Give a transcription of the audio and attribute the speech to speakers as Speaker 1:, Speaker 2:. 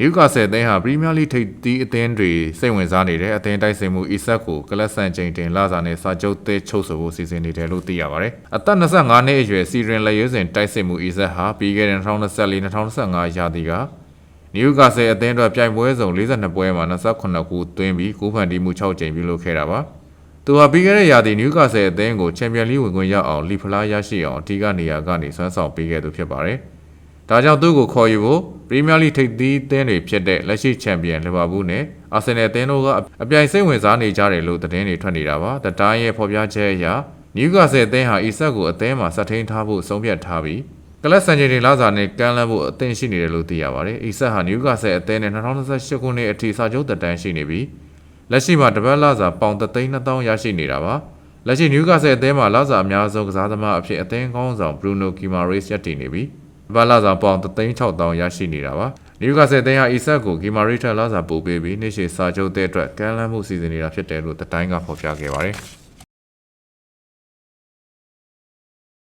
Speaker 1: နယူကာဆယ်အသင်းဟာပရီးမီးယားလိထိပ်သီးအသင်းတွေစိတ်ဝင်စားနေတဲ့အသင်းတိုက်စစ်မှုအီဆက်ကိုကလပ်ဆန်ချိန်တင်လာစာနဲ့စာချုပ်သစ်ချုပ်ဆိုဖို့စီစဉ်နေတယ်လို့သိရပါတယ်။အသက်25နှစ်အရွယ်စီရင်လက်ရွေးစင်တိုက်စစ်မှုအီဆက်ဟာပြီးခဲ့တဲ့2024-2025ရာသီကနယူကာဆယ်အသင်းအတွက်ပြိုင်ပွဲစုံ42ပွဲမှာ28ခုသွင်းပြီးကိုးဖန်တီးမှု6ကြိမ်ပြုလုပ်ခဲ့တာပါ။သူဟာပြီးခဲ့တဲ့ရာသီနယူကာဆယ်အသင်းကိုချန်ပီယံလိဝင်ခွင့်ရအောင်လီဖလားရရှိအောင်အထူးကနေရာကနေဆွမ်းဆောင်ပေးခဲ့သူဖြစ်ပါတယ်။ ဒါကြောင့်သူ့ကိုခေါ်ယူဖို့ပရီးမီးယားလိထိပ်သီးအသင်းတွေဖြစ်တဲ့လက်ရှိချန်ပီယံလီဗာပူးနဲ့အာဆင်နယ်အသင်းတို့ကအပြိုင်စိတ်ဝင်စားနေကြတယ်လို့သတင်းတွေထွက်နေတာပါ။တတိုင်းရဲ့ဖော်ပြချက်အရနယူကာဆယ်အသင်းဟာအီဆက်ကိုအသင်းမှာစက်ထိန်ထားဖို့ဆုံးဖြတ်ထားပြီးကလပ်ဆန်ချင်တင်လာစာနဲ့ကမ်းလှမ်းဖို့အသင့်ရှိနေတယ်လို့သိရပါတယ်။အီဆက်ဟာနယူကာဆယ်အသင်းနဲ့2028ခုနှစ်အထိစာချုပ်သက်တမ်းရှိနေပြီးလက်ရှိမှာတပတ်လာစာပေါင်3,000ရရှိနေတာပါ။လက်ရှိနယူကာဆယ်အသင်းမှာလာစာအများဆုံးကစားသမားအဖြစ်အသင်းကောင်းဆောင်ဘရူနိုကီမာရေးစ်ရပ်တည်နေပြီး တပတ်လာစာပေါင်3,600ရရှိနေတာပါ။နယူကာဆယ်အသင်းဟာအီဆက်ကိုကီမာရေးထက်လာစာပို့ပေးပြီးနေ့ရှည်စာချုပ်တဲ့အတွက်ကမ်းလှမ်းမှုစီစဉ်နေတာဖြစ်တယ်လို့တတိုင်းကဖော်ပြခဲ့ပါတယ်။